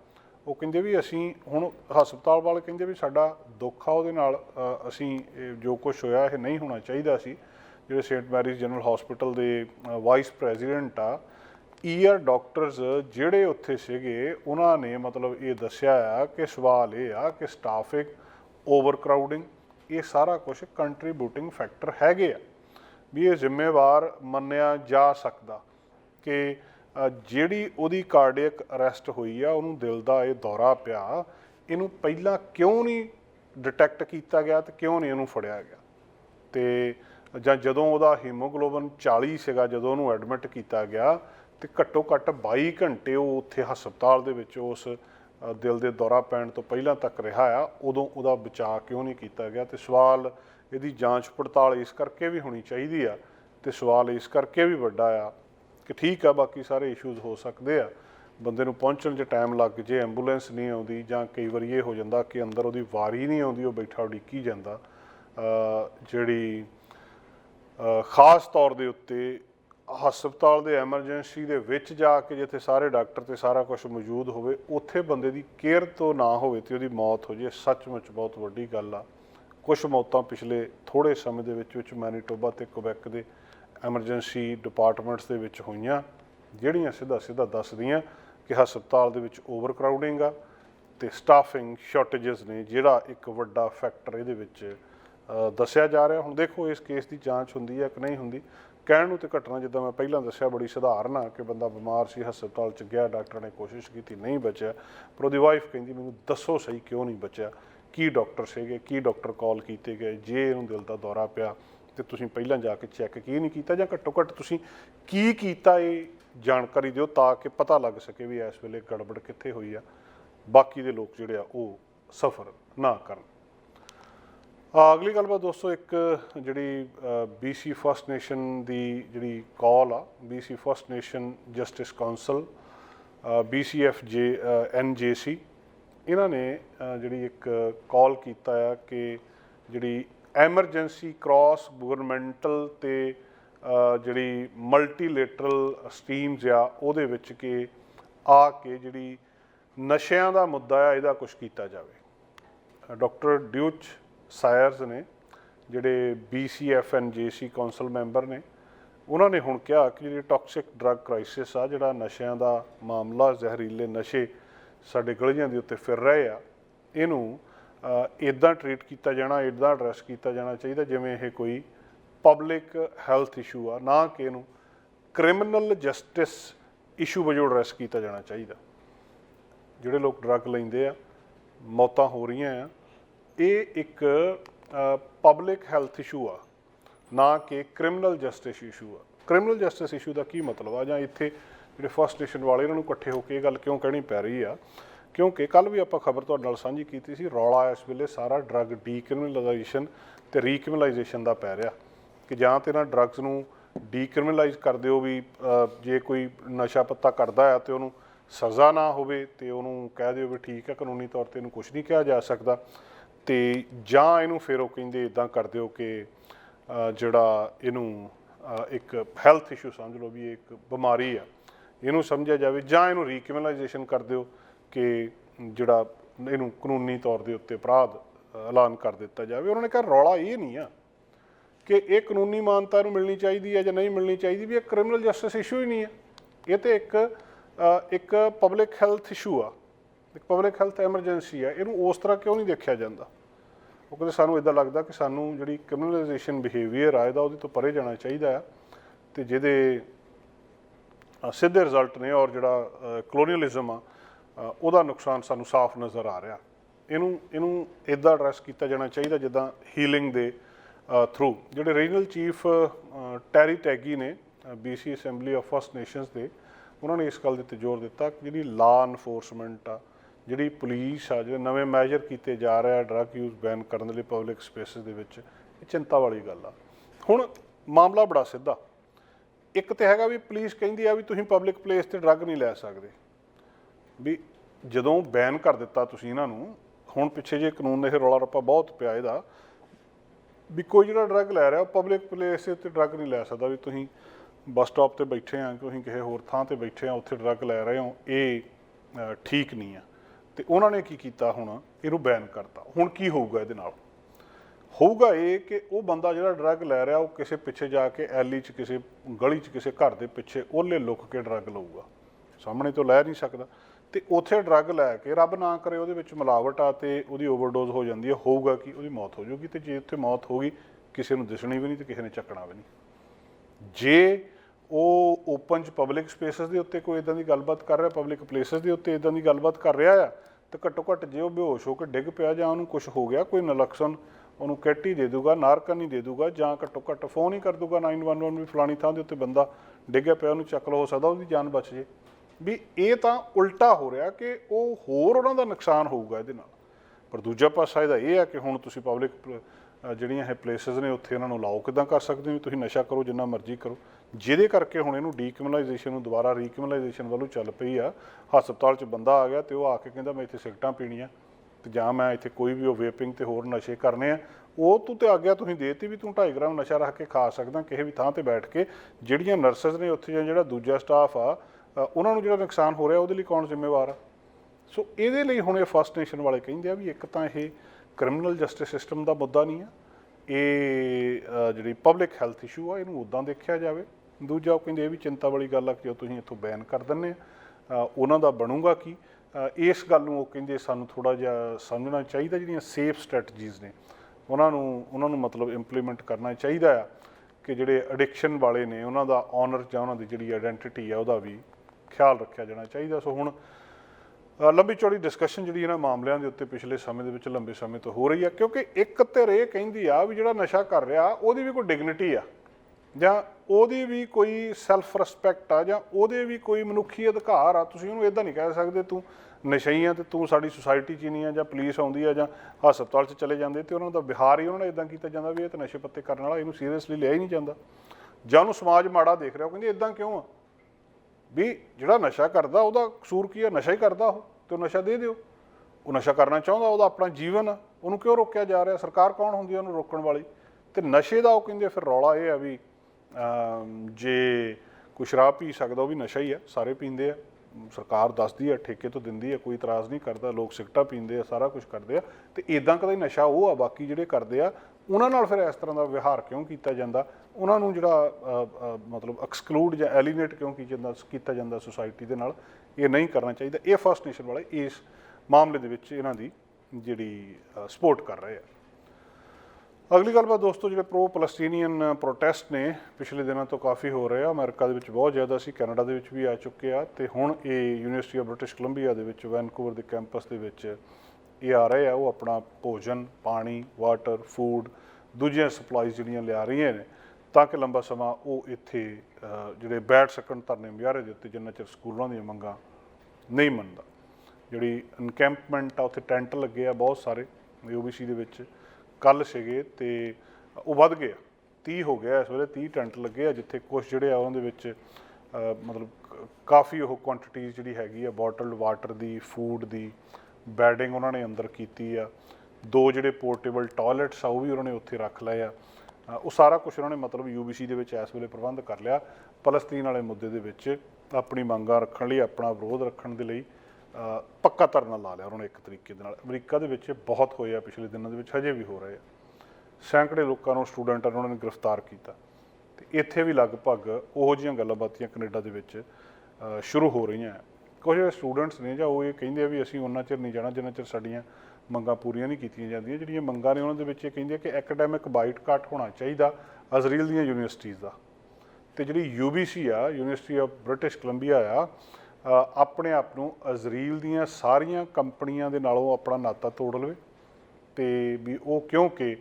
ਉਹ ਕਹਿੰਦੇ ਵੀ ਅਸੀਂ ਹੁਣ ਹਸਪਤਾਲ ਵਾਲੇ ਕਹਿੰਦੇ ਵੀ ਸਾਡਾ ਦੁੱਖ ਆ, ਉਹਦੇ ਨਾਲ ਅਸੀਂ ਜੋ ਕੁਝ ਹੋਇਆ ਇਹ ਨਹੀਂ ਹੋਣਾ ਚਾਹੀਦਾ ਸੀ। ਜਿਹੜੇ ਸੇਂਟ ਮੈਰੀਜ਼ ਜਨਰਲ ਹਸਪੀਟਲ ਦੇ ਵਾਈਸ ਪ੍ਰੈਜ਼ੀਡੈਂਟ ਆ ਈਅਰ ਡਾਕਟਰਸ ਜਿਹੜੇ ਉੱਥੇ ਸੀਗੇ, ਉਹਨਾਂ ਨੇ ਮਤਲਬ ਇਹ ਦੱਸਿਆ ਆ ਕਿ ਸਵਾਲ ਇਹ ਆ ਕਿ ਸਟਾਫਿਕ ਓਵਰਕਰਾਊਡਿੰਗ ਇਹ ਸਾਰਾ ਕੁਝ ਕੰਟਰੀਬਿਊਟਿੰਗ ਫੈਕਟਰ ਹੈਗੇ ਆ। ਵੀ ਇਹ ਜ਼ਿੰਮੇਵਾਰ ਮੰਨਿਆ ਜਾ ਸਕਦਾ ਕਿ ਜਿਹੜੀ ਉਹਦੀ ਕਾਰਡੀਅਕ ਅਰੈਸਟ ਹੋਈ ਆ, ਉਹਨੂੰ ਦਿਲ ਦਾ ਇਹ ਦੌਰਾ ਪਿਆ, ਇਹਨੂੰ ਪਹਿਲਾਂ ਕਿਉਂ ਨਹੀਂ ਡਿਟੈਕਟ ਕੀਤਾ ਗਿਆ ਤੇ ਕਿਉਂ ਨਹੀਂ ਇਹਨੂੰ ਫੜਿਆ ਗਿਆ? ਤੇ ਜਾਂ ਜਦੋਂ ਉਹਦਾ ਹੀਮੋਗਲੋਬਨ 40 ਸੀਗਾ, ਜਦੋਂ ਉਹਨੂੰ ਐਡਮਿਟ ਕੀਤਾ ਗਿਆ ਤੇ ਘੱਟੋ ਘੱਟ 22 ਘੰਟੇ ਉਹ ਉੱਥੇ ਹਸਪਤਾਲ ਦੇ ਵਿੱਚ ਉਸ ਦਿਲ ਦੇ ਦੌਰਾ ਪੈਣ ਤੋਂ ਪਹਿਲਾਂ ਤੱਕ ਰਿਹਾ ਆ, ਉਦੋਂ ਉਹਦਾ ਬਚਾਅ ਕਿਉਂ ਨਹੀਂ ਕੀਤਾ ਗਿਆ ਤੇ ਸਵਾਲ ਇਹਦੀ ਜਾਂਚ ਪੜਤਾਲ ਇਸ ਕਰਕੇ ਵੀ ਹੋਣੀ ਚਾਹੀਦੀ ਆ ਤੇ ਸਵਾਲ ਇਸ ਕਰਕੇ ਵੀ ਵੱਡਾ ਆ ਕਿ ਠੀਕ ਆ, ਬਾਕੀ ਸਾਰੇ ਇਸ਼ੂਜ਼ ਹੋ ਸਕਦੇ ਆ। ਬੰਦੇ ਨੂੰ ਪਹੁੰਚਣ 'ਚ ਟਾਈਮ ਲੱਗ ਜੇ ਐਂਬੂਲੈਂਸ ਨਹੀਂ ਆਉਂਦੀ ਜਾਂ ਕਈ ਵਾਰੀ ਇਹ ਹੋ ਜਾਂਦਾ ਕਿ ਅੰਦਰ ਉਹਦੀ ਵਾਰੀ ਨਹੀਂ ਆਉਂਦੀ, ਉਹ ਬੈਠਾ ਉਡੀਕੀ ਜਾਂਦਾ। ਜਿਹੜੀ ਖਾਸ ਤੌਰ ਦੇ ਉੱਤੇ ਹਸਪਤਾਲ ਦੇ ਐਮਰਜੈਂਸੀ ਦੇ ਵਿੱਚ ਜਾ ਕੇ ਜਿੱਥੇ ਸਾਰੇ ਡਾਕਟਰ ਤੇ ਸਾਰਾ ਕੁਝ ਮੌਜੂਦ ਹੋਵੇ, ਉੱਥੇ ਬੰਦੇ ਦੀ ਕੇਅਰ ਤੋਂ ਨਾ ਹੋਵੇ ਤੇ ਉਹਦੀ ਮੌਤ ਹੋ ਜੇ ਸੱਚਮੁੱਚ ਬਹੁਤ ਵੱਡੀ ਗੱਲ ਆ। ਕੁਝ ਮੌਤਾਂ ਪਿਛਲੇ ਥੋੜੇ ਸਮੇਂ ਦੇ ਵਿੱਚ ਵਿੱਚ ਮੈਨੀਟੋਬਾ ਤੇ ਕੁਬੈਕ ਦੇ ਐਮਰਜੈਂਸੀ ਡਿਪਾਰਟਮੈਂਟਸ ਦੇ ਵਿੱਚ ਹੋਈਆਂ, ਜਿਹੜੀਆਂ ਸਿੱਧਾ ਸਿੱਧਾ ਦੱਸਦੀਆਂ ਕਿ ਹਸਪਤਾਲ ਦੇ ਵਿੱਚ ਓਵਰਕਰਾਊਡਿੰਗ ਆ ਤੇ ਸਟਾਫਿੰਗ ਸ਼ਾਰਟੇजेस ਨੇ, ਜਿਹੜਾ ਇੱਕ ਵੱਡਾ ਫੈਕਟਰ ਇਹਦੇ ਵਿੱਚ ਦੱਸਿਆ ਜਾ ਰਿਹਾ। ਹੁਣ ਦੇਖੋ, ਇਸ ਕੇਸ ਦੀ ਜਾਂਚ ਹੁੰਦੀ ਹੈ ਕਿ ਨਹੀਂ ਹੁੰਦੀ? ਕਹਿਣ ਨੂੰ ਤੇ ਘਟਨਾ ਜਿੱਦਾਂ ਮੈਂ ਪਹਿਲਾਂ ਦੱਸਿਆ, ਬੜੀ ਸਧਾਰਨ ਆ ਕਿ ਬੰਦਾ ਬਿਮਾਰ ਸੀ, ਹਸਪਤਾਲ ਚ ਗਿਆ, ਡਾਕਟਰ ਨੇ ਕੋਸ਼ਿਸ਼ ਕੀਤੀ, ਨਹੀਂ ਬਚਿਆ। ਪਰ ਉਹਦੀ ਵਾਈਫ ਕਹਿੰਦੀ, ਮੈਨੂੰ ਦੱਸੋ ਸਹੀ ਕਿਉਂ ਨਹੀਂ ਬਚਿਆ? ਕੀ ਡਾਕਟਰ ਸੀਗੇ? ਕੀ ਡਾਕਟਰ ਕਾਲ ਕੀਤੇ ਗਏ? ਜੇ ਇਹਨੂੰ ਦਿਲ ਦਾ ਦੌਰਾ ਪਿਆ, ਤੇ ਤੁਸੀਂ ਪਹਿਲਾਂ ਜਾ ਕੇ ਚੈੱਕ ਕੀ ਨਹੀਂ ਕੀਤਾ ਜਾਂ ਘੱਟੋ ਘੱਟ ਤੁਸੀਂ ਕੀ ਕੀਤਾ ਇਹ ਜਾਣਕਾਰੀ ਦਿਓ ਤਾਂ ਕਿ ਪਤਾ ਲੱਗ ਸਕੇ ਵੀ ਇਸ ਵੇਲੇ ਗੜਬੜ ਕਿੱਥੇ ਹੋਈ ਆ। ਬਾਕੀ ਦੇ ਲੋਕ ਜਿਹੜੇ ਆ, ਉਹ ਸਫਰ ਨਾ ਕਰਨ। ਅਗਲੀ ਗੱਲਬਾਤ ਦੋਸਤੋ ਇੱਕ ਜਿਹੜੀ BC ਫਸਟ ਨੇਸ਼ਨ ਦੀ ਜਿਹੜੀ ਕਾਲ ਆ BC first nation justice council BCFJ NJC ਇਹਨਾਂ ਨੇ ਜਿਹੜੀ ਇੱਕ ਕਾਲ ਕੀਤਾ ਆ ਕਿ ਜਿਹੜੀ ਐਮਰਜੈਂਸੀ ਕ੍ਰਾਸ ਗਵਰਨਮੈਂਟਲ ਤੇ ਜਿਹੜੀ ਮਲਟੀਲੇਟਰਲ ਸਟ੍ਰੀਮਸ ਆ, ਉਹਦੇ ਵਿੱਚ ਕਿ ਆ ਕੇ ਜਿਹੜੀ ਨਸ਼ਿਆਂ ਦਾ ਮੁੱਦਾ ਆ, ਇਹਦਾ ਕੁਝ ਕੀਤਾ ਜਾਵੇ। ਡਾਕਟਰ ਡਿਊਚ ਸਾਇਰਸ ਨੇ, ਜਿਹੜੇ BCFNJC ਕਾਉਂਸਲ ਮੈਂਬਰ ਨੇ, ਉਹਨਾਂ ਨੇ ਹੁਣ ਕਿਹਾ ਕਿ ਜਿਹੜੀ ਟਾਕਸਿਕ ਡਰੱਗ ਕ੍ਰਾਈਸਿਸ ਆ, ਜਿਹੜਾ ਨਸ਼ਿਆਂ ਦਾ ਮਾਮਲਾ, ਜ਼ਹਿਰੀਲੇ ਨਸ਼ੇ ਸਾਡੇ ਗਲੀਆਂ ਦੇ ਉੱਤੇ ਫਿਰ ਰਹੇ ਆ, ਇਹਨੂੰ ਇਦਾਂ ਟਰੀਟ ਕੀਤਾ ਜਾਣਾ ਇਦਾਂ ਐਡਰੈਸ ਕੀਤਾ ਜਾਣਾ ਚਾਹੀਦਾ, ਜਿਵੇਂ ਇਹ ਕੋਈ ਪਬਲਿਕ ਹੈਲਥ ਇਸ਼ੂ ਆ, ਨਾ ਕਿ ਇਹਨੂੰ ਕ੍ਰਿਮੀਨਲ ਜਸਟਿਸ ਇਸ਼ੂ ਵਜੋਂ ਐਡਰੈਸ ਕੀਤਾ ਜਾਣਾ ਚਾਹੀਦਾ। ਜਿਹੜੇ ਲੋਕ ਡਰੱਗ ਲੈਂਦੇ ਆ, ਮੌਤਾਂ ਹੋ ਰਹੀਆਂ ਆ ਇਹ ਇੱਕ ਪਬਲਿਕ ਹੈਲਥ ਇਸ਼ੂ ਆ, ਨਾ ਕਿ ਕ੍ਰਿਮੀਨਲ ਜਸਟਿਸ ਇਸ਼ੂ ਆ। ਕ੍ਰਿਮੀਨਲ ਜਸਟਿਸ ਇਸ਼ੂ ਦਾ ਕੀ ਮਤਲਬ ਆ? ਜਾਂ ਇੱਥੇ ਜਿਹੜੇ ਫਸਟ ਸਟੇਸ਼ਨ ਵਾਲੇ ਇਹਨਾਂ ਨੂੰ ਇਕੱਠੇ ਹੋ ਕੇ ਇਹ ਗੱਲ ਕਿਉਂ ਕਹਿਣੀ ਪੈ ਰਹੀ ਆ? ਕਿਉਂਕਿ ਕੱਲ ਵੀ ਆਪਾਂ ਖਬਰ ਤੁਹਾਡੇ ਨਾਲ ਸਾਂਝੀ ਕੀਤੀ ਸੀ, ਰੌਲਾ ਇਸ ਵੇਲੇ ਸਾਰਾ ਡਰੱਗ ਡੀਕ੍ਰਿਮੀਨਲਾਈਜੇਸ਼ਨ ਤੇ ਰੀਕ੍ਰਿਮੀਨਲਾਈਜੇਸ਼ਨ ਦਾ ਪੈ ਰਿਹਾ। ਕਿ ਜਾਂ ਤੇ ਨਾ ਡਰੱਗਸ ਨੂੰ ਡੀਕ੍ਰਿਮੀਨਲਾਈਜ਼ ਕਰ ਦਿਓ ਵੀ ਜੇ ਕੋਈ ਨਸ਼ਾ ਪੱਤਾ ਕਰਦਾ ਆ ਤੇ ਉਹਨੂੰ ਸਜ਼ਾ ਨਾ ਹੋਵੇ ਤੇ ਉਹਨੂੰ ਕਹਿ ਦਿਓ ਵੀ ਠੀਕ ਹੈ ਕਾਨੂੰਨੀ ਤੌਰ ਤੇ ਇਹਨੂੰ ਕੁਝ ਨਹੀਂ ਕਿਹਾ ਜਾ ਸਕਦਾ। ਤੇ ਜਾਂ ਇਹਨੂੰ ਫਿਰ ਉਹ ਕਹਿੰਦੇ ਇਦਾਂ ਕਰ ਦਿਓ ਕਿ ਜਿਹੜਾ ਇਹਨੂੰ ਇੱਕ ਹੈਲਥ ਇਸ਼ੂ ਸਮਝ ਲਓ ਵੀ ਇਹ ਇੱਕ ਬਿਮਾਰੀ ਆ, ਇਹਨੂੰ ਸਮਝਿਆ ਜਾਵੇ ਜਾਂ ਇਹਨੂੰ ਰੀਕ੍ਰਿਮੀਨਲਾਈਜੇਸ਼ਨ ਕਰ ਦਿਓ ਕਿ ਜਿਹੜਾ ਇਹਨੂੰ ਕਾਨੂੰਨੀ ਤੌਰ ਦੇ ਉੱਤੇ ਅਪਰਾਧ ਐਲਾਨ ਕਰ ਦਿੱਤਾ ਜਾਵੇ। ਉਹਨਾਂ ਨੇ ਕਿਹਾ ਰੌਲਾ ਇਹ ਨਹੀਂ ਆ ਕਿ ਇਹ ਕਾਨੂੰਨੀ ਮਾਨਤਾ ਨੂੰ ਮਿਲਣੀ ਚਾਹੀਦੀ ਹੈ ਜਾਂ ਨਹੀਂ ਮਿਲਣੀ ਚਾਹੀਦੀ ਵੀ ਇਹ ਕ੍ਰਿਮੀਨਲ ਜਸਟਿਸ ਇਸ਼ੂ ਹੀ ਨਹੀਂ ਹੈ ਇਹ ਤੇ ਇੱਕ ਇੱਕ ਪਬਲਿਕ ਹੈਲਥ ਇਸ਼ੂ ਆ। ਇੱਕ ਪਬਲਿਕ ਹੈਲਥ ਐਮਰਜੈਂਸੀ ਆ, ਇਹਨੂੰ ਉਸ ਤਰ੍ਹਾਂ ਕਿਉਂ ਨਹੀਂ ਦੇਖਿਆ ਜਾਂਦਾ? ਉਹ ਕਹਿੰਦੇ ਸਾਨੂੰ ਇਦਾਂ ਲੱਗਦਾ ਕਿ ਸਾਨੂੰ ਜਿਹੜੀ ਕ੍ਰਿਮੀਨਲਾਈਜੇਸ਼ਨ ਬਿਹੇਵੀਅਰ ਆ, ਇਹਦਾ ਉਹਦੇ ਤੋਂ ਪਰੇ ਜਾਣਾ ਚਾਹੀਦਾ ਆ ਤੇ ਜਿਹਦੇ ਸਿੱਧੇ ਰਿਜ਼ਲਟ ਨੇ ਔਰ ਜਿਹੜਾ ਕਲੋਨੀਅਲਿਜ਼ਮ ਆ ਉਹਦਾ ਨੁਕਸਾਨ ਸਾਨੂੰ ਸਾਫ਼ ਨਜ਼ਰ ਆ ਰਿਹਾ। ਇਹਨੂੰ ਇਹਨੂੰ ਇਦਾਂ ਐਡਰੈਸ ਕੀਤਾ ਜਾਣਾ ਚਾਹੀਦਾ ਜਿੱਦਾਂ ਹੀਲਿੰਗ ਦੇ ਥਰੂ ਜਿਹੜੇ ਰੀਜਨਲ ਚੀਫ ਟੈਰੀ ਟੈਗੀ ਨੇ BC assembly of first nations ਦੇ, ਉਹਨਾਂ ਨੇ ਇਸ ਗੱਲ ਦੇ ਉੱਤੇ ਜ਼ੋਰ ਦਿੱਤਾ ਕਿ ਜਿਹੜੀ ਲਾ ਐਨਫੋਰਸਮੈਂਟ ਆ ਜਿਹੜੀ ਪੁਲਿਸ ਆ, ਜਿਹੜੇ ਨਵੇਂ ਮੈਜਰ ਕੀਤੇ ਜਾ ਰਹੇ ਆ ਡਰੱਗ ਯੂਜ਼ ਬੈਨ ਕਰਨ ਦੇ ਲਈ ਪਬਲਿਕ ਸਪੇਸਿਸ ਦੇ ਵਿੱਚ, ਇਹ ਚਿੰਤਾ ਵਾਲੀ ਗੱਲ ਆ। ਹੁਣ ਮਾਮਲਾ ਬੜਾ ਸਿੱਧਾ। ਇੱਕ ਤੇ ਹੈਗਾ ਵੀ ਪੁਲਿਸ ਕਹਿੰਦੀ ਆ ਵੀ ਤੁਸੀਂ ਪਬਲਿਕ ਪਲੇਸ ਤੇ ਡਰੱਗ ਨਹੀਂ ਲੈ ਸਕਦੇ। ਵੀ ਜਦੋਂ ਬੈਨ ਕਰ ਦਿੱਤਾ ਤੁਸੀਂ ਇਹਨਾਂ ਨੂੰ, ਹੁਣ ਪਿੱਛੇ ਜੇ ਕਾਨੂੰਨ ਦੇ ਇਹ ਰੌਲਾ ਰੱਪਾ ਬਹੁਤ ਪਿਆ ਇਹਦਾ, ਵੀ ਕੋਈ ਜਿਹੜਾ ਡਰੱਗ ਲੈ ਰਿਹਾ, ਉਹ ਪਬਲਿਕ ਪਲੇਸ ਤੇ ਡਰੱਗ ਨਹੀਂ ਲੈ ਸਕਦਾ ਵੀ ਤੁਸੀਂ ਬੱਸ ਸਟਾਪ ਤੇ ਬੈਠੇ ਆ ਤੁਸੀਂ ਕਿਸੇ ਹੋਰ ਥਾਂ ਤੇ ਬੈਠੇ ਆ, ਉੱਥੇ ਡਰੱਗ ਲੈ ਰਹੇ ਹੋ, ਇਹ ਠੀਕ ਨਹੀਂ ਆ। ਤੇ ਉਹਨਾਂ ਨੇ ਕੀ ਕੀਤਾ ਹੁਣ? ਇਹਨੂੰ ਬੈਨ ਕਰਤਾ। ਹੁਣ ਕੀ ਹੋਊਗਾ ਇਹਦੇ ਨਾਲ? ਹੋਊਗਾ ਇਹ ਕਿ ਉਹ ਬੰਦਾ ਜਿਹੜਾ ਡਰੱਗ ਲੈ ਰਿਹਾ, ਉਹ ਕਿਸੇ ਪਿੱਛੇ ਜਾ ਕੇ ਐਲੀ 'ਚ, ਕਿਸੇ ਗਲੀ 'ਚ, ਕਿਸੇ ਘਰ ਦੇ ਪਿੱਛੇ ਉਹਲੇ ਲੁੱਕ ਕੇ ਡਰੱਗ ਲਊਗਾ। ਸਾਹਮਣੇ ਤੋਂ ਲੈ ਨਹੀਂ ਸਕਦਾ। ਤੇ ਉਥੇ ਡਰੱਗ ਲੈ ਕੇ ਰੱਬ ਨਾ ਕਰੇ, ਉਹਦੇ ਵਿੱਚ ਮਿਲਾਵਟ ਆ ਤੇ ਉਹਦੀ ਓਵਰਡੋਜ਼ ਹੋ ਜਾਂਦੀ ਹੈ, ਹੋਊਗਾ ਕਿ? ਉਹਦੀ ਮੌਤ ਹੋ ਜਾਊਗੀ ਤੇ ਜੇ ਉੱਥੇ ਮੌਤ ਹੋ ਗਈ, ਕਿਸੇ ਨੂੰ ਦਿਸਣੀ ਵੀ ਨਹੀਂ ਤੇ ਕਿਸੇ ਨੇ ਚੱਕਣਾ ਵੀ ਨਹੀਂ। ਜੇ ਉਹ ਓਪਨ ਚ ਪਬਲਿਕ ਸਪੇਸਸ ਦੇ ਉੱਤੇ ਕੋਈ ਇਦਾਂ ਦੀ ਗੱਲਬਾਤ ਕਰ ਰਿਹਾ ਪਬਲਿਕ ਪਲੇਸਸ ਦੇ ਉੱਤੇ ਇਦਾਂ ਦੀ ਗੱਲਬਾਤ ਕਰ ਰਿਹਾ ਆ, ਤੇ ਘੱਟੋ ਘੱਟ ਜੇ ਉਹ ਬੇਹੋਸ਼ ਹੋ ਕੇ ਡਿੱਗ ਪਿਆ ਜਾਂ ਉਹਨੂੰ ਕੁਝ ਹੋ ਗਿਆ, ਕੋਈ ਨਲਕਸਨ ਉਹਨੂੰ ਕਿੱਟ ਹੀ ਦੇ ਦੂਗਾ, ਨਾਰਕਨ ਹੀ ਦੇ ਦੂਗਾ, ਜਾਂ ਘੱਟੋ ਘੱਟ ਫੋਨ ਹੀ ਕਰ ਦੂਗਾ 911 ਵੀ ਫਲਾਣੀ ਥਾਂ ਦੇ ਉੱਤੇ ਬੰਦਾ ਡਿੱਗਿਆ ਪਿਆ, ਉਹਨੂੰ ਚੱਕ ਲਓ, ਹੋ ਸਕਦਾ ਉਹਦੀ ਜਾਨ ਬਚ ਜੇ। ਵੀ ਇਹ ਤਾਂ ਉਲਟਾ ਹੋ ਰਿਹਾ ਕਿ ਉਹ ਹੋਰ ਉਹਨਾਂ ਦਾ ਨੁਕਸਾਨ ਹੋਊਗਾ ਇਹਦੇ ਨਾਲ। ਪਰ ਦੂਜਾ ਪਾਸਾ ਇਹਦਾ ਇਹ ਆ ਕਿ ਹੁਣ ਤੁਸੀਂ ਪਬਲਿਕ ਜਿਹੜੀਆਂ ਇਹ ਪਲੇਸਸ ਨੇ, ਉੱਥੇ ਇਹਨਾਂ ਨੂੰ ਲਾਓ। ਕਿਦਾਂ ਕਰ ਸਕਦੇ ਹੋ? ਵੀ ਤੁਸੀਂ ਨਸ਼ਾ ਕਰੋ, ਜਿੰਨਾ ਮਰਜ਼ੀ ਕਰੋ। ਜਿਹਦੇ ਕਰਕੇ ਹੁਣ ਇਹਨੂੰ ਡੀਕ੍ਰਿਮੀਨਲਾਈਜੇਸ਼ਨ ਨੂੰ ਦੁਬਾਰਾ ਰੀਕ੍ਰਿਮੀਨਲਾਈਜੇਸ਼ਨ ਵੱਲੋਂ ਚੱਲ ਪਈ ਆ। ਹਸਪਤਾਲ 'ਚ ਬੰਦਾ ਆ ਗਿਆ ਤੇ ਉਹ ਆ ਕੇ ਕਹਿੰਦਾ, ਮੈਂ ਇੱਥੇ ਸਿਗਰਟਾਂ ਪੀਣੀਆਂ ਤੇ ਜਾਂ ਮੈਂ ਇੱਥੇ ਕੋਈ ਵੀ ਉਹ ਵੇਪਿੰਗ ਤੇ ਹੋਰ ਨਸ਼ੇ ਕਰਨੇ ਆ। ਉਹ ਤੂੰ ਤੇ ਆਗਿਆ ਤੁਸੀਂ ਦੇਤੀ ਵੀ ਤੂੰ 2.5 ਗ੍ਰਾਮ ਨਸ਼ਾ ਰੱਖ ਕੇ ਖਾ ਸਕਦਾ, ਕਿਸੇ ਵੀ ਥਾਂ ਤੇ ਬੈਠ ਕੇ। ਜਿਹੜੀਆਂ ਨਰਸਸ ਨੇ ਉੱਥੇ ਜਾਂ ਜਿਹੜਾ ਦੂਜਾ ਸਟਾਫ ਆ ਉਹਨਾਂ ਨੂੰ ਜਿਹੜਾ ਨੁਕਸਾਨ ਹੋ ਰਿਹਾ, ਉਹਦੇ ਲਈ ਕੌਣ ਜ਼ਿੰਮੇਵਾਰ ਆ? ਸੋ ਇਹਦੇ ਲਈ ਹੁਣ ਇਹ ਫਸਟ ਨੇਸ਼ਨ ਵਾਲੇ ਕਹਿੰਦੇ ਆ ਵੀ ਇੱਕ ਤਾਂ ਇਹ ਕ੍ਰਿਮੀਨਲ ਜਸਟਿਸ ਸਿਸਟਮ ਦਾ ਮੁੱਦਾ ਨਹੀਂ ਆ ਇਹ ਜਿਹੜੀ ਪਬਲਿਕ ਹੈਲਥ ਇਸ਼ੂ ਆ, ਇਹਨੂੰ ਉਦਾਂ ਦੇਖਿਆ ਜਾਵੇ। ਦੂਜਾ ਉਹ ਕਹਿੰਦੇ ਇਹ ਵੀ ਚਿੰਤਾ ਵਾਲੀ ਗੱਲ ਆ ਕਿ ਜੋ ਤੁਸੀਂ ਇੱਥੋਂ ਬੈਨ ਕਰ ਦਿੰਦੇ ਆ ਉਹਨਾਂ ਦਾ ਬਣੂਗਾ ਕੀ? ਇਸ ਗੱਲ ਨੂੰ ਉਹ ਕਹਿੰਦੇ ਸਾਨੂੰ ਥੋੜਾ ਜਿਹਾ ਸਮਝਣਾ ਚਾਹੀਦਾ, ਜਿਹੜੀਆਂ ਸੇਫ ਸਟ੍ਰੈਟਜੀਜ਼ ਨੇ। ਉਹਨਾਂ ਨੂੰ ਉਹਨਾਂ ਨੂੰ ਮਤਲਬ ਇੰਪਲੀਮੈਂਟ ਕਰਨਾ ਚਾਹੀਦਾ ਆ ਕਿ ਜਿਹੜੇ ਐਡਿਕਸ਼ਨ ਵਾਲੇ ਨੇ, ਉਹਨਾਂ ਦਾ ਓਨਰ ਜਾਂ ਉਹਨਾਂ ਦੀ ਜਿਹੜੀ ਆਇਡੈਂਟੀਟੀ ਆ, ਉਹਦਾ ਵੀ ਖਿਆਲ ਰੱਖਿਆ ਜਾਣਾ ਚਾਹੀਦਾ। ਸੋ ਹੁਣ ਲੰਬੀ ਚੌੜੀ ਡਿਸਕਸ਼ਨ ਜਿਹੜੀ ਇਹਨਾਂ ਮਾਮਲਿਆਂ ਦੇ ਉੱਤੇ ਪਿਛਲੇ ਸਮੇਂ ਦੇ ਵਿੱਚ, ਲੰਬੇ ਸਮੇਂ ਤੋਂ ਹੋ ਰਹੀ ਆ, ਕਿਉਂਕਿ ਇੱਕ ਧਿਰ ਇਹ ਕਹਿੰਦੀ ਆ ਵੀ ਜਿਹੜਾ ਨਸ਼ਾ ਕਰ ਰਿਹਾ, ਉਹਦੀ ਵੀ ਕੋਈ ਡਿਗਨਿਟੀ ਆ। ਜਾਂ ਉਹਦੀ ਵੀ ਕੋਈ ਸੈਲਫ ਰਿਸਪੈਕਟ ਆ, ਜਾਂ ਉਹਦੇ ਵੀ ਕੋਈ ਮਨੁੱਖੀ ਅਧਿਕਾਰ ਆ। ਤੁਸੀਂ ਉਹਨੂੰ ਇਦਾਂ ਨਹੀਂ ਕਹਿ ਸਕਦੇ, ਤੂੰ ਨਸ਼ਈ ਆ ਤੇ ਤੂੰ ਸਾਡੀ ਸੁਸਾਇਟੀ 'ਚ ਹੀ ਨਹੀਂ ਆ, ਜਾਂ ਪੁਲਿਸ ਆਉਂਦੀ ਆ, ਜਾਂ ਹਸਪਤਾਲ 'ਚ ਚਲੇ ਜਾਂਦੇ, ਤੇ ਉਹਨਾਂ ਦਾ ਵਿਹਾਰ ਹੀ ਉਹਨਾਂ ਨੇ ਇਦਾਂ ਕੀਤਾ ਜਾਂਦਾ ਵੀ ਇਹ ਤਾਂ ਨਸ਼ੇ ਪੱਤੇ ਕਰਨ ਵਾਲਾ, ਇਹਨੂੰ ਸੀਰੀਅਸਲੀ ਲਿਆ ਹੀ ਨਹੀਂ ਜਾਂਦਾ। ਜਾਂ ਉਹਨੂੰ ਸਮਾਜ ਮਾੜਾ ਦੇਖ ਰਿਹਾ, ਉਹ ਕਹਿੰਦੇ ਇਦਾਂ ਕਿਉਂ ਆ? ਵੀ ਜਿਹੜਾ ਨਸ਼ਾ ਕਰਦਾ, ਉਹਦਾ ਕਸੂਰ ਕੀ ਹੈ ਨਸ਼ਾ ਹੀ ਕਰਦਾ ਉਹ, ਤੇ ਉਹ ਨਸ਼ਾ ਦੇ ਦਿਓ। ਉਹ ਨਸ਼ਾ ਕਰਨਾ ਚਾਹੁੰਦਾ, ਉਹਦਾ ਆਪਣਾ ਜੀਵਨ ਆ। ਉਹਨੂੰ ਕਿਉਂ ਰੋਕਿਆ ਜਾ ਰਿਹਾ? ਸਰਕਾਰ ਕੌਣ ਹੁੰਦੀ ਹੈ ਉਹਨੂੰ ਰੋਕਣ ਵਾਲੀ? ਤੇ ਨਸ਼ੇ ਦਾ ਉਹ ਕਹਿੰਦੇ ਫਿਰ ਰੌਲਾ ਇਹ ਆ ਵੀ ਜੇ ਕੋਈ ਸ਼ਰਾਬ ਪੀ ਸਕਦਾ, ਉਹ ਵੀ ਨਸ਼ਾ ਹੀ ਆ, ਸਾਰੇ ਪੀਂਦੇ ਆ। ਸਰਕਾਰ ਦੱਸਦੀ ਆ, ਠੇਕੇ ਤੋਂ ਦਿੰਦੀ ਆ, ਕੋਈ ਇਤਰਾਜ਼ ਨਹੀਂ ਕਰਦਾ, ਲੋਕ ਸਿਗਰਟਾਂ ਪੀਂਦੇ ਆ, ਸਾਰਾ ਕੁਝ ਕਰਦੇ ਆ। ਤੇ ਇਦਾਂ ਕਦੇ ਨਸ਼ਾ ਉਹ ਆ, ਬਾਕੀ ਜਿਹੜੇ ਕਰਦੇ ਆ ਉਹਨਾਂ ਨਾਲ ਫਿਰ ਇਸ ਤਰ੍ਹਾਂ ਦਾ ਵਿਹਾਰ ਕਿਉਂ ਕੀਤਾ ਜਾਂਦਾ? ਉਹਨਾਂ ਨੂੰ ਜਿਹੜਾ ਮਤਲਬ ਐਕਸਕਲੂਡ ਜਾਂ ਐਲੀਨੇਟ ਕਿਉਂ ਕੀਤਾ ਜਾਂਦਾ ਕੀਤਾ ਜਾਂਦਾ ਸੁਸਾਇਟੀ ਦੇ ਨਾਲ, ਇਹ ਨਹੀਂ ਕਰਨਾ ਚਾਹੀਦਾ। ਇਹ ਫਸਟ ਨੇਸ਼ਨ ਵਾਲੇ ਇਸ ਮਾਮਲੇ ਦੇ ਵਿੱਚ ਇਹਨਾਂ ਦੀ ਜਿਹੜੀ ਸਪੋਰਟ ਕਰ ਰਹੇ ਆ। ਅਗਲੀ ਗੱਲਬਾਤ ਦੋਸਤੋ, ਜਿਹੜੇ ਪ੍ਰੋ ਪਲਸਟੀਨੀਅਨ ਪ੍ਰੋਟੈਸਟ ਨੇ, ਪਿਛਲੇ ਦਿਨਾਂ ਤੋਂ ਕਾਫੀ ਹੋ ਰਹੇ ਆ। ਅਮਰੀਕਾ ਦੇ ਵਿੱਚ ਬਹੁਤ ਜ਼ਿਆਦਾ ਸੀ, ਕੈਨੇਡਾ ਦੇ ਵਿੱਚ ਵੀ ਆ ਚੁੱਕੇ ਆ। ਤੇ ਹੁਣ ਇਹ ਯੂਨੀਵਰਸਿਟੀ ਆਫ ਬ੍ਰਿਟਿਸ਼ ਕੋਲੰਬੀਆ ਦੇ ਵਿੱਚ ਵੈਨਕੂਵਰ ਦੇ ਕੈਂਪਸ ਦੇ ਵਿੱਚ ਇਹ ਆ ਰਹੇ ਆ, ਉਹ ਆਪਣਾ ਭੋਜਨ, ਪਾਣੀ ਵਾਟਰ ਫੂਡ ਦੂਜੀਆਂ ਸਪਲਾਈਜ਼ ਜਿਹੜੀਆਂ ਲਿਆ ਰਹੀਆਂ ਨੇ, ਤਾਂ ਕਿ ਲੰਬਾ ਸਮਾਂ ਉਹ ਇੱਥੇ ਜਿਹੜੇ ਬੈਠ ਸਕਣ ਧਰਨੇ ਮੁਜ਼ਾਹਰੇ ਦੇ ਉੱਤੇ ਜਿੰਨਾ ਚਿਰ ਸਕੂਲਾਂ ਦੀਆਂ ਮੰਗਾਂ ਨਹੀਂ ਮੰਨਦਾ। ਜਿਹੜੀ ਇਨਕੈਂਪਮੈਂਟ ਆ, ਉੱਥੇ ਟੈਂਟ ਲੱਗੇ ਆ ਬਹੁਤ ਸਾਰੇ ਓਬੀਸੀ ਦੇ ਵਿੱਚ। ਕੱਲ ਸੀਗੇ ਤੇ ਉਹ ਵੱਧ ਗਿਆ ਆ। 30 ਹੋ ਗਿਆ ਇਸ ਵੇਲੇ 30 ਟੈਂਟ ਲੱਗੇ ਆ, ਜਿੱਥੇ ਕੁਝ ਜਿਹੜੇ ਆ ਉਹਨਾਂ ਦੇ ਵਿੱਚ ਮਤਲਬ ਕਾਫੀ ਉਹ ਕੁਆਂਟੀਟੀ ਜਿਹੜੀ ਹੈਗੀ ਆ ਬੋਟਲਡ ਵਾਟਰ ਦੀ ਫੂਡ ਦੀ ਬੈਡਿੰਗ ਉਹਨਾਂ ਨੇ ਅੰਦਰ ਕੀਤੀ ਆ। ਦੋ ਜਿਹੜੇ ਪੋਰਟੇਬਲ ਟਾਇਲਟਸ ਆ, ਉਹ ਵੀ ਉਹਨਾਂ ਨੇ ਉੱਥੇ ਰੱਖ ਲਏ ਆ। ਉਹ ਸਾਰਾ ਕੁਝ ਉਹਨਾਂ ਨੇ ਮਤਲਬ ਯੂਬੀਸੀ ਦੇ ਵਿੱਚ ਇਸ ਵੇਲੇ ਪ੍ਰਬੰਧ ਕਰ ਲਿਆ। ਫਲਸਤੀਨ ਵਾਲੇ ਮੁੱਦੇ ਦੇ ਵਿੱਚ ਆਪਣੀ ਮੰਗਾਂ ਰੱਖਣ ਲਈ, ਆਪਣਾ ਵਿਰੋਧ ਰੱਖਣ ਦੇ ਲਈ ਪੱਕਾ ਧਰਨਾ ਲਾ ਲਿਆ ਉਹਨਾਂ ਨੇ ਇੱਕ ਤਰੀਕੇ ਦੇ ਨਾਲ। ਅਮਰੀਕਾ ਦੇ ਵਿੱਚ ਇਹ ਬਹੁਤ ਹੋਇਆ ਪਿਛਲੇ ਦਿਨਾਂ ਦੇ ਵਿੱਚ, ਹਜੇ ਵੀ ਹੋ ਰਹੇ ਆ। ਸੈਂਕੜੇ ਲੋਕਾਂ ਨੂੰ ਸਟੂਡੈਂਟਾਂ ਨੂੰ ਉਹਨਾਂ ਨੇ ਗ੍ਰਿਫਤਾਰ ਕੀਤਾ। ਤੇ ਇੱਥੇ ਵੀ ਲਗਭਗ ਉਹੋ ਜਿਹੀਆਂ ਗੱਲਾਂ ਬਾਤੀਆਂ ਕੈਨੇਡਾ ਦੇ ਵਿੱਚ ਸ਼ੁਰੂ ਹੋ ਰਹੀਆਂ। ਕੁਝ ਸਟੂਡੈਂਟਸ ਨੇ ਜਾਂ ਉਹ ਇਹ ਕਹਿੰਦੇ ਆ ਵੀ ਅਸੀਂ ਉਹਨਾਂ ਚਿਰ ਨਹੀਂ ਜਾਣਾ, ਜਿੰਨਾ ਚਿਰ ਸਾਡੀਆਂ ਮੰਗਾਂ ਪੂਰੀਆਂ ਨਹੀਂ ਕੀਤੀਆਂ ਜਾਂਦੀਆਂ, ਜਿਹੜੀਆਂ ਮੰਗਾਂ ਨੇ ਉਹਨਾਂ ਦੇ ਵਿੱਚ ਇਹ ਕਹਿੰਦੇ ਆ ਕਿ ਐਕੈਡੈਮਿਕ ਬਾਈਟਕਾਟ ਹੋਣਾ ਚਾਹੀਦਾ ਅਜ਼ਰੀਲ ਦੀਆਂ ਯੂਨੀਵਰਸਿਟੀਜ਼ ਦਾ। ਤੇ ਜਿਹੜੀ ਯੂਬੀਸੀ ਆ ਯੂਨੀਵਰਸਿਟੀ ਆਫ ਬ੍ਰਿਟਿਸ਼ ਕੋਲੰਬੀਆ ਆ ਆਪਣੇ ਆਪ ਨੂੰ ਅਜ਼ਰੀਲ ਦੀਆਂ ਸਾਰੀਆਂ ਕੰਪਨੀਆਂ ਦੇ ਨਾਲੋਂ ਆਪਣਾ ਨਾਤਾ ਤੋੜ ਲਵੇ ਤੇ ਵੀ ਉਹ ਕਿਉਂਕਿ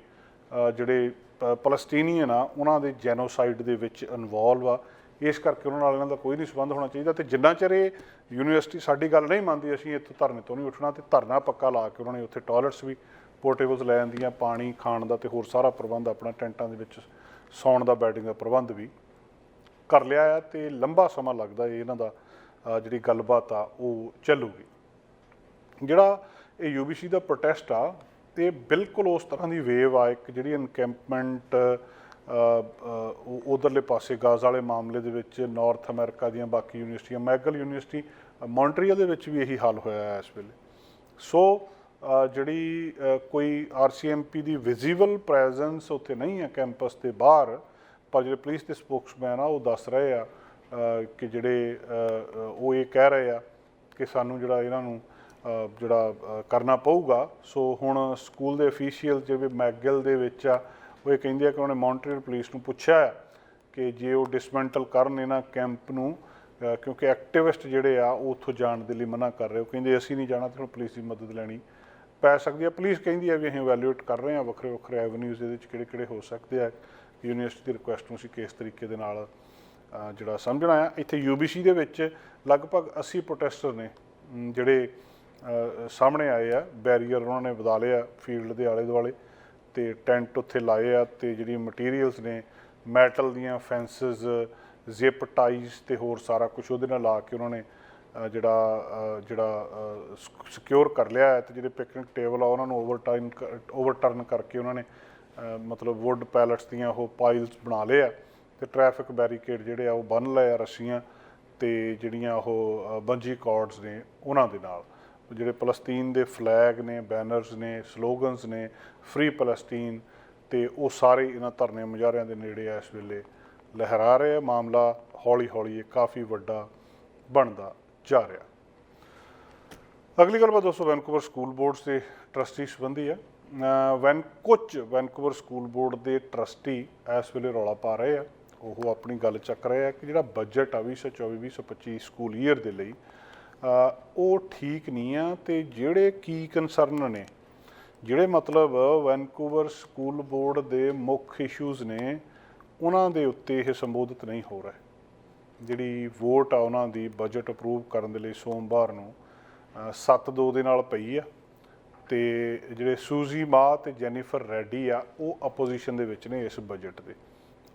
ਜਿਹੜੇ ਪ- ਪਲਸਤੀਨੀਅਨ ਆ, ਉਹਨਾਂ ਦੇ ਜੈਨੋਸਾਈਡ ਦੇ ਵਿੱਚ ਇਨਵੋਲਵ ਆ। ਇਸ ਕਰਕੇ ਉਹਨਾਂ ਨਾਲ ਇਹਨਾਂ ਦਾ ਕੋਈ ਨਹੀਂ ਸੰਬੰਧ ਹੋਣਾ ਚਾਹੀਦਾ ਤੇ ਜਿੰਨਾ ਚਿਰ ਇਹ ਯੂਨੀਵਰਸਿਟੀ ਸਾਡੀ ਗੱਲ ਨਹੀਂ ਮੰਨਦੀ, ਅਸੀਂ ਇੱਥੋਂ ਧਰਨੇ ਤੋਂ ਨਹੀਂ ਉੱਠਣਾ ਤੇ ਧਰਨਾ ਪੱਕਾ ਲਾ ਕੇ ਉਹਨਾਂ ਨੇ ਉੱਥੇ ਟਾਇਲਟਸ ਵੀ ਪੋਰਟੇਬਲਸ ਲੈ ਜਾਂਦੀਆਂ ਪਾਣੀ, ਖਾਣ ਦਾ ਤੇ ਹੋਰ ਸਾਰਾ ਪ੍ਰਬੰਧ ਆਪਣਾ ਟੈਂਟਾਂ ਦੇ ਵਿੱਚ ਸੌਣ ਦਾ ਬੈਡਿੰਗ ਦਾ ਪ੍ਰਬੰਧ ਵੀ ਕਰ ਲਿਆ ਆ ਤੇ ਲੰਬਾ ਸਮਾਂ ਲੱਗਦਾ ਇਹਨਾਂ ਦਾ ਜਿਹੜੀ ਗੱਲਬਾਤ ਆ ਉਹ ਚੱਲੂਗੀ। ਜਿਹੜਾ ਇਹ ਯੂਬੀਸੀ ਦਾ ਪ੍ਰੋਟੈਸਟ ਆ ਤੇ ਬਿਲਕੁਲ ਉਸ ਤਰ੍ਹਾਂ ਦੀ ਵੇਵ ਆ, ਇੱਕ ਜਿਹੜੀ ਇਨਕੈਂਪਮੈਂਟ ਉਧਰਲੇ ਪਾਸੇ ਗਾਜ਼ ਵਾਲੇ ਮਾਮਲੇ ਦੇ ਵਿੱਚ ਨਾਰਥ ਅਮਰੀਕਾ ਦੀਆਂ ਬਾਕੀ ਯੂਨੀਵਰਸਿਟੀਆਂ ਮੈਗਲ ਯੂਨੀਵਰਸਿਟੀ ਮੌਂਟਰੀਅਲ ਦੇ ਵਿੱਚ ਵੀ ਇਹੀ ਹਾਲ ਹੋਇਆ ਹੈ ਇਸ ਵੇਲੇ। ਸੋ ਅ, ਜਿਹੜੀ ਅ, ਕੋਈ ਆਰਸੀਐਮਪੀ ਦੀ ਵਿਜ਼ੀਬਲ ਪ੍ਰੈਜ਼ੈਂਸ ਉੱਥੇ ਨਹੀਂ ਹੈ ਕੈਂਪਸ ਦੇ ਬਾਹਰ ਪਰ ਜਿਹੜੇ ਪੁਲਿਸ ਦੇ ਸਪੋਕਸਮੈਨ ਆ ਉਹ ਦੱਸ ਰਹੇ ਆ ਕਿ ਜਿਹੜੇ ਉਹ ਇਹ ਕਹਿ ਰਹੇ ਆ ਕਿ ਸਾਨੂੰ ਜਿਹੜਾ ਇਹਨਾਂ ਨੂੰ ਜਿਹੜਾ ਕਰਨਾ ਪਊਗਾ। ਸੋ ਹੁਣ ਸਕੂਲ ਦੇ ਅਫੀਸ਼ੀਅਲ ਜਿਵੇਂ ਮੈਗਲ ਦੇ ਵਿੱਚ ਆ ਉਹ ਇਹ ਕਹਿੰਦੇ ਆ ਕਿ ਉਹਨੇ ਮੌਂਟਰੀਅਲ ਪੁਲਿਸ ਨੂੰ ਪੁੱਛਿਆ ਕਿ ਜੇ ਉਹ ਡਿਸਮੈਂਟਲ ਕਰਨ ਇਹਨਾਂ ਕੈਂਪ ਨੂੰ ਕਿਉਂਕਿ ਐਕਟਿਵਿਸਟ ਜਿਹੜੇ ਆ, ਉਹ ਉੱਥੋਂ ਜਾਣ ਦੇ ਲਈ ਮਨਾ ਕਰ ਰਹੇ ਉਹ ਕਹਿੰਦੇ, ਅਸੀਂ ਨਹੀਂ ਜਾਣਾ ਤੇ ਹੁਣ ਪੁਲਿਸ ਦੀ ਮਦਦ ਲੈਣੀ ਪੈ ਸਕਦੀ ਹੈ ਪੁਲਿਸ ਕਹਿੰਦੀ ਹੈ ਵੀ ਅਸੀਂ ਇਵੈਲੂਏਟ ਕਰ ਰਹੇ ਹਾਂ ਵੱਖਰੇ ਵੱਖਰੇ ਐਵਨਿਊਜ਼ ਇਹਦੇ ਵਿੱਚ ਕਿਹੜੇ ਕਿਹੜੇ ਹੋ ਸਕਦੇ ਆ। ਯੂਨੀਵਰਸਿਟੀ ਦੀ ਰਿਕੁਐਸਟ ਨੂੰ ਅਸੀਂ ਕਿਸ ਤਰੀਕੇ ਦੇ ਨਾਲ ਜਿਹੜਾ ਸਮਝਣਾ ਆ। ਇੱਥੇ ਯੂਬੀਸੀ ਦੇ ਵਿੱਚ ਲਗਭਗ 80 ਪ੍ਰੋਟੈਸਟਰ ਨੇ ਜਿਹੜੇ ਸਾਹਮਣੇ ਆਏ ਆ। ਬੈਰੀਅਰ ਉਹਨਾਂ ਨੇ ਵਧਾ ਲਿਆ ਫੀਲਡ ਦੇ ਆਲੇ ਦੁਆਲੇ ਤੇ ਟੈਂਟ ਉੱਥੇ ਲਾਏ ਆ ਤੇ ਜਿਹੜੀ ਮਟੀਰੀਅਲਸ ਨੇ ਮੈਟਲ ਦੀਆਂ ਫੈਂਸਸ ਜ਼ਿਪ ਟਾਈਸ ਤੇ ਹੋਰ ਸਾਰਾ ਕੁਝ ਉਹਦੇ ਨਾਲ ਲਾ ਕੇ ਉਹਨਾਂ ਨੇ ਅ, ਜਿਹੜਾ ਅ, ਜਿਹੜਾ ਸਿਕਿਉਰ ਕਰ ਲਿਆ ਹੈ ਤੇ ਜਿਹੜੇ ਪਿਕਨਿਕ ਟੇਬਲ ਆ ਉਹਨਾਂ ਨੂੰ ਓਵਰਟਰਨ ਓਵਰਟਰਨ ਕਰਕੇ ਉਹਨਾਂ ਨੇ ਮਤਲਬ ਵੁੱਡ ਪੈਲਟਸ ਦੀਆਂ ਉਹ ਪਾਈਲਸ ਬਣਾ ਲਏ ਆ ਤੇ ਟ੍ਰੈਫਿਕ ਬੈਰੀਕੇਡ ਜਿਹੜੇ ਆ ਉਹ ਬੰਨ ਲਏ ਆ ਰੱਸੀਆਂ ਤੇ ਜਿਹੜੀਆਂ ਉਹ ਬੰਜੀ ਕਾਰਡਸ ਨੇ ਉਹਨਾਂ ਦੇ ਨਾਲ। ਜਿਹੜੇ ਪਲਸਤੀਨ ਦੇ ਫਲੈਗ ਨੇ, ਬੈਨਰਸ ਨੇ, ਸਲੋਗਨਸ ਨੇ, ਫ੍ਰੀ ਪਲਸਤੀਨ ਤੇ ਉਹ ਸਾਰੇ ਇਹਨਾਂ ਧਰਨੇ ਮੁਜ਼ਾਹਰਿਆਂ ਦੇ ਨੇੜੇ ਆ ਇਸ ਵੇਲੇ ਲਹਿਰਾ ਰਹੇ ਆ। ਮਾਮਲਾ ਹੌਲੀ ਹੌਲੀ ਇਹ ਕਾਫੀ ਵੱਡਾ ਬਣਦਾ ਜਾ ਰਿਹਾ। ਅਗਲੀ ਗੱਲਬਾਤ ਦੋਸਤੋ, ਵੈਨਕੂਵਰ ਸਕੂਲ ਬੋਰਡਸ ਦੇ ਟਰਸਟੀ ਸੰਬੰਧੀ ਹੈ ਅਹ ਵੈਨ ਕੁਝ ਵੈਨਕੂਵਰ ਸਕੂਲ ਬੋਰਡ ਦੇ ਟਰਸਟੀ ਇਸ ਵੇਲੇ ਰੌਲਾ ਪਾ ਰਹੇ ਆ। ਉਹ ਆਪਣੀ ਗੱਲ ਚੱਕ ਰਹੇ ਆ ਕਿ ਜਿਹੜਾ ਬਜਟ ਆ 2024-2025 ਸਕੂਲ ਈਅਰ ਦੇ ਲਈ ਉਹ ਠੀਕ ਨਹੀਂ ਆ ਤੇ ਜਿਹੜੇ ਕੀ ਕਨਸਰਨ ਨੇ, ਜਿਹੜੇ ਮਤਲਬ ਵੈਨਕੂਵਰ ਸਕੂਲ ਬੋਰਡ ਦੇ ਮੁੱਖ ਇਸ਼ੂਜ਼ ਨੇ, ਉਹਨਾਂ ਦੇ ਉੱਤੇ ਇਹ ਸੰਬੋਧਿਤ ਨਹੀਂ ਹੋ ਰਿਹਾ। ਜਿਹੜੀ ਵੋਟ ਆ ਉਹਨਾਂ ਦੀ ਬਜਟ ਅਪਰੂਵ ਕਰਨ ਦੇ ਲਈ ਸੋਮਵਾਰ ਨੂੰ 7-2 ਦੇ ਨਾਲ ਪਈ ਆ ਤੇ ਜਿਹੜੇ ਸੂਜ਼ੀ ਮਾ ਤੇ ਜੈਨੀਫਰ ਰੈਡੀ ਆ, ਉਹ ਆਪੋਜੀਸ਼ਨ ਦੇ ਵਿੱਚ ਨੇ ਇਸ ਬਜਟ ਦੇ।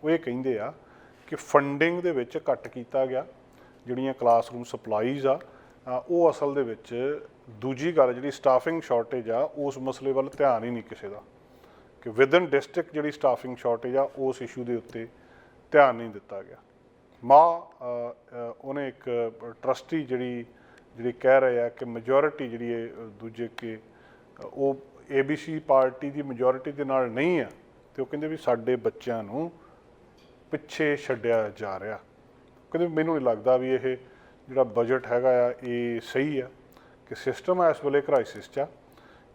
ਉਹ ਇਹ ਕਹਿੰਦੇ ਆ ਕਿ ਫੰਡਿੰਗ ਦੇ ਵਿੱਚ ਕੱਟ ਕੀਤਾ ਗਿਆ, ਜਿਹੜੀਆਂ ਕਲਾਸਰੂਮ ਸਪਲਾਈਜ਼ ਆ ਉਹ ਅਸਲ ਦੇ ਵਿੱਚ ਦੂਜੀ ਗੱਲ ਜਿਹੜੀ ਸਟਾਫਿੰਗ ਸ਼ਾਰਟੇਜ ਆ ਉਸ ਮਸਲੇ ਵੱਲ ਧਿਆਨ ਹੀ ਨਹੀਂ ਕਿਸੇ ਦਾ। ਕਿ ਵਿਦਨ ਡਿਸਟ੍ਰਿਕਟ ਜਿਹੜੀ ਸਟਾਫਿੰਗ ਸ਼ਾਰਟੇਜ ਆ ਉਸ ਇਸ਼ੂ ਦੇ ਉੱਤੇ ਧਿਆਨ ਨਹੀਂ ਦਿੱਤਾ ਗਿਆ। ਮਾ ਉਹਨੇ ਇੱਕ ਟਰਸਟੀ ਜਿਹੜੀ ਜਿਹੜੀ ਕਹਿ ਰਹੇ ਆ ਕਿ ਮੈਜੋਰਿਟੀ ਜਿਹੜੀ ਹੈ ਦੂਜੇ ਕਿ ਅ, ਉਹ ABC ਪਾਰਟੀ ਦੀ ਮੈਜੋਰਿਟੀ ਦੇ ਨਾਲ ਨਹੀਂ ਆ ਤੇ ਉਹ ਕਹਿੰਦੇ ਵੀ ਸਾਡੇ ਬੱਚਿਆਂ ਨੂੰ ਪਿੱਛੇ ਛੱਡਿਆ ਜਾ ਰਿਹਾ। ਕਹਿੰਦੇ ਮੈਨੂੰ ਨਹੀਂ ਲੱਗਦਾ ਵੀ ਇਹ ਜਿਹੜਾ ਬਜਟ ਹੈਗਾ ਆ, ਇਹ ਸਹੀ ਆ ਕਿ ਸਿਸਟਮ ਇਸ ਵੇਲੇ ਕ੍ਰਾਈਸਿਸ 'ਚ ਆ।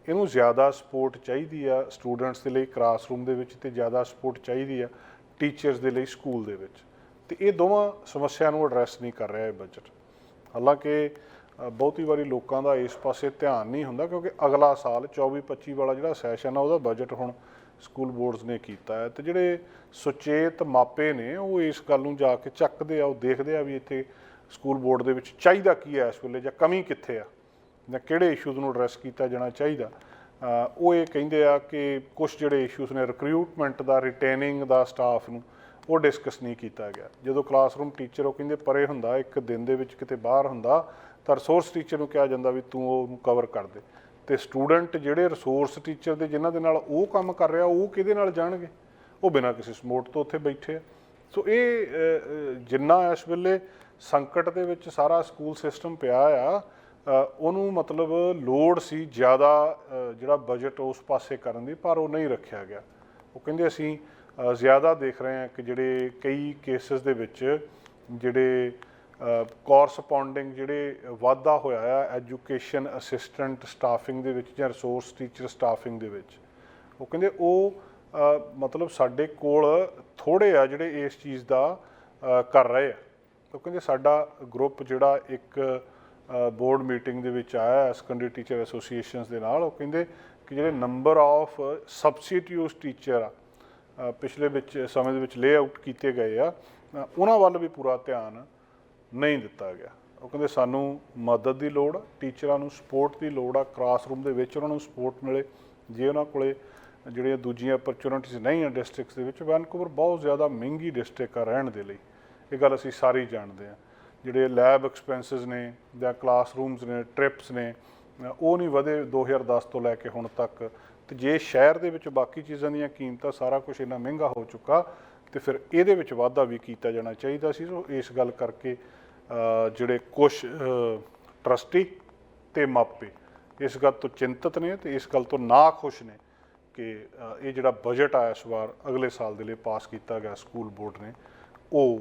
ਇਹਨੂੰ ਜ਼ਿਆਦਾ ਸਪੋਰਟ ਚਾਹੀਦੀ ਆ ਸਟੂਡੈਂਟਸ ਦੇ ਲਈ ਕਲਾਸਰੂਮ ਦੇ ਵਿੱਚ ਤੇ ਜ਼ਿਆਦਾ ਸਪੋਰਟ ਚਾਹੀਦੀ ਆ ਟੀਚਰਸ ਦੇ ਲਈ ਸਕੂਲ ਦੇ ਵਿੱਚ। ਤੇ ਇਹ ਦੋਵਾਂ ਸਮੱਸਿਆ ਨੂੰ ਐਡਰੈਸ ਨਹੀਂ ਕਰ ਰਿਹਾ ਇਹ ਬਜਟ ਹਾਲਾਂਕਿ ਬਹੁਤੀ ਵਾਰੀ ਲੋਕਾਂ ਦਾ ਇਸ ਪਾਸੇ ਧਿਆਨ ਨਹੀਂ ਹੁੰਦਾ ਕਿਉਂਕਿ ਅਗਲਾ ਸਾਲ 24-25 ਵਾਲਾ ਜਿਹੜਾ ਸੈਸ਼ਨ ਆ, ਉਹਦਾ ਬਜਟ ਹੁਣ ਸਕੂਲ ਬੋਰਡਸ ਨੇ ਕੀਤਾ ਹੈ। ਤੇ ਜਿਹੜੇ ਸੁਚੇਤ ਮਾਪੇ ਨੇ, ਉਹ ਇਸ ਗੱਲ ਨੂੰ ਜਾ ਕੇ ਚੱਕਦੇ ਆ, ਉਹ ਦੇਖਦੇ ਆ ਵੀ ਇੱਥੇ ਸਕੂਲ ਬੋਰਡ ਦੇ ਵਿੱਚ ਚਾਹੀਦਾ ਕੀ ਹੈ ਇਸ ਵੇਲੇ ਜਾਂ ਕਮੀ ਕਿੱਥੇ ਆ ਜਾਂ ਕਿਹੜੇ ਇਸ਼ੂਜ਼ ਨੂੰ ਐਡਰੈਸ ਕੀਤਾ ਜਾਣਾ ਚਾਹੀਦਾ? ਉਹ ਇਹ ਕਹਿੰਦੇ ਆ ਕਿ ਕੁਝ ਜਿਹੜੇ ਇਸ਼ੂਜ਼ ਨੇ ਰਿਕਰੂਟਮੈਂਟ ਦਾ ਰਿਟੇਨਿੰਗ ਦਾ ਸਟਾਫ ਨੂੰ ਉਹ ਡਿਸਕਸ ਨਹੀਂ ਕੀਤਾ ਗਿਆ। ਜਦੋਂ ਕਲਾਸਰੂਮ ਟੀਚਰ ਉਹ ਕਹਿੰਦੇ ਪਰੇ ਹੁੰਦਾ, ਇੱਕ ਦਿਨ ਦੇ ਵਿੱਚ ਕਿਤੇ ਬਾਹਰ ਹੁੰਦਾ, ਤਾਂ ਰਿਸੋਰਸ ਟੀਚਰ ਨੂੰ ਕਿਹਾ ਜਾਂਦਾ ਵੀ ਤੂੰ ਉਹਨੂੰ ਕਵਰ ਕਰ ਦੇ। ਤੇ ਸਟੂਡੈਂਟ ਜਿਹੜੇ ਰਿਸੋਰਸ ਟੀਚਰ ਦੇ ਜਿਨ੍ਹਾਂ ਦੇ ਨਾਲ ਉਹ ਕੰਮ ਕਰ ਰਿਹਾ, ਉਹ ਕਿਹਦੇ ਨਾਲ ਜਾਣਗੇ? ਉਹ ਬਿਨਾਂ ਕਿਸੇ ਸਪੋਰਟ ਤੋਂ ਉੱਥੇ ਬੈਠੇ ਆ। ਸੋ ਇਹ ਜਿੰਨਾ ਇਸ ਵੇਲੇ ਸੰਕਟ ਦੇ ਵਿੱਚ ਸਾਰਾ ਸਕੂਲ ਸਿਸਟਮ ਪਿਆ ਆ। ਉਹਨੂੰ ਮਤਲਬ ਲੋੜ ਸੀ ਜ਼ਿਆਦਾ ਜਿਹੜਾ ਬਜਟ ਉਸ ਪਾਸੇ ਕਰਨ ਦੀ, ਪਰ ਉਹ ਨਹੀਂ ਰੱਖਿਆ ਗਿਆ। ਉਹ ਕਹਿੰਦੇ ਅਸੀਂ ਜ਼ਿਆਦਾ ਦੇਖ ਰਹੇ ਹਾਂ ਕਿ ਜਿਹੜੇ ਕਈ ਕੇਸਸ ਦੇ ਵਿੱਚ ਜਿਹੜੇ ਕੋਰਸਪੋਂਡਿੰਗ ਜਿਹੜੇ ਵਾਧਾ ਹੋਇਆ ਆ ਐਜੂਕੇਸ਼ਨ ਅਸਿਸਟੈਂਟ ਸਟਾਫਿੰਗ ਦੇ ਵਿੱਚ ਜਾਂ ਰਿਸੋਰਸ ਟੀਚਰ ਸਟਾਫਿੰਗ ਦੇ ਵਿੱਚ, ਉਹ ਕਹਿੰਦੇ ਉਹ ਮਤਲਬ ਸਾਡੇ ਕੋਲ ਥੋੜੇ ਆ ਜਿਹੜੇ ਇਸ ਚੀਜ਼ ਦਾ ਕਰ ਰਹੇ ਆ। ਉਹ ਕਹਿੰਦੇ ਸਾਡਾ ਗਰੁੱਪ ਜਿਹੜਾ ਇੱਕ ਬੋਰਡ ਮੀਟਿੰਗ ਦੇ ਵਿੱਚ ਆਇਆ ਸੈਕੰਡਰੀ ਟੀਚਰ ਐਸੋਸੀਏਸ਼ਨਸ ਦੇ ਨਾਲ, ਉਹ ਕਹਿੰਦੇ ਕਿ ਜਿਹੜੇ ਨੰਬਰ ਆਫ ਸਬਸਟੀਟਿਊਟ ਟੀਚਰ ਆ ਪਿਛਲੇ ਵਿੱਚ, ਸਮੇਂ ਦੇ ਵਿੱਚ ਲੇਆਊਟ ਕੀਤੇ ਗਏ ਆ ਉਹਨਾਂ ਵੱਲ ਵੀ ਪੂਰਾ ਧਿਆਨ ਨਹੀਂ ਦਿੱਤਾ ਗਿਆ। ਉਹ ਕਹਿੰਦੇ ਸਾਨੂੰ ਮਦਦ ਦੀ ਲੋੜ ਆ ਟੀਚਰਾਂ ਨੂੰ ਸਪੋਰਟ ਦੀ ਲੋੜ ਆ ਕਲਾਸਰੂਮ ਦੇ ਵਿੱਚ ਉਹਨਾਂ ਨੂੰ ਸਪੋਰਟ ਮਿਲੇ। ਜੇ ਉਹਨਾਂ ਕੋਲੇ ਜਿਹੜੀਆਂ ਦੂਜੀਆਂ ਅਪਰਚੂਨਿਟੀਜ਼ ਨਹੀਂ ਆ ਡਿਸਟ੍ਰਿਕਟਸ ਦੇ ਵਿੱਚ ਵੈਨਕੂਵਰ ਬਹੁਤ ਜ਼ਿਆਦਾ ਮਹਿੰਗੀ ਡਿਸਟ੍ਰਿਕਟ ਆ ਰਹਿਣ ਦੇ ਲਈ। ਇਹ ਗੱਲ ਅਸੀਂ ਸਾਰੇ ਜਾਣਦੇ ਆ ਜਿਹੜੇ ਲੈਬ ਐਕਸਪੈਂਸਸ ਨੇ ਜਾਂ ਕਲਾਸਰੂਮਸ ਨੇ ਟ੍ਰਿਪਸ ਨੇ, ਉਹ ਨਹੀਂ ਵਧੇ 2010 ਤੋਂ ਲੈ ਕੇ ਹੁਣ ਤੱਕ। ਤੇ ਜੇ ਸ਼ਹਿਰ ਦੇ ਵਿੱਚ ਬਾਕੀ ਚੀਜ਼ਾਂ ਦੀਆਂ ਕੀਮਤਾਂ ਸਾਰਾ ਕੁਝ ਇੰਨਾ ਮਹਿੰਗਾ ਹੋ ਚੁੱਕਾ, ਤੇ ਫਿਰ ਇਹਦੇ ਵਿੱਚ ਵਾਧਾ ਵੀ ਕੀਤਾ ਜਾਣਾ ਚਾਹੀਦਾ ਸੀ। ਸੋ ਇਸ ਗੱਲ ਕਰਕੇ ਜਿਹੜੇ ਕੁਝ ਟਰਸਟੀ ਤੇ ਮਾਪੇ, ਇਸ ਗੱਲ ਤੋਂ ਚਿੰਤਤ ਨੇ ਤੇ ਇਸ ਗੱਲ ਤੋਂ ਨਾ ਖੁਸ਼ ਨੇ ਕਿ ਇਹ ਜਿਹੜਾ ਬਜਟ ਆ ਇਸ ਵਾਰ ਅਗਲੇ ਸਾਲ ਦੇ ਲਈ ਪਾਸ ਕੀਤਾ ਗਿਆ ਸਕੂਲ ਬੋਰਡ ਨੇ, ਉਹ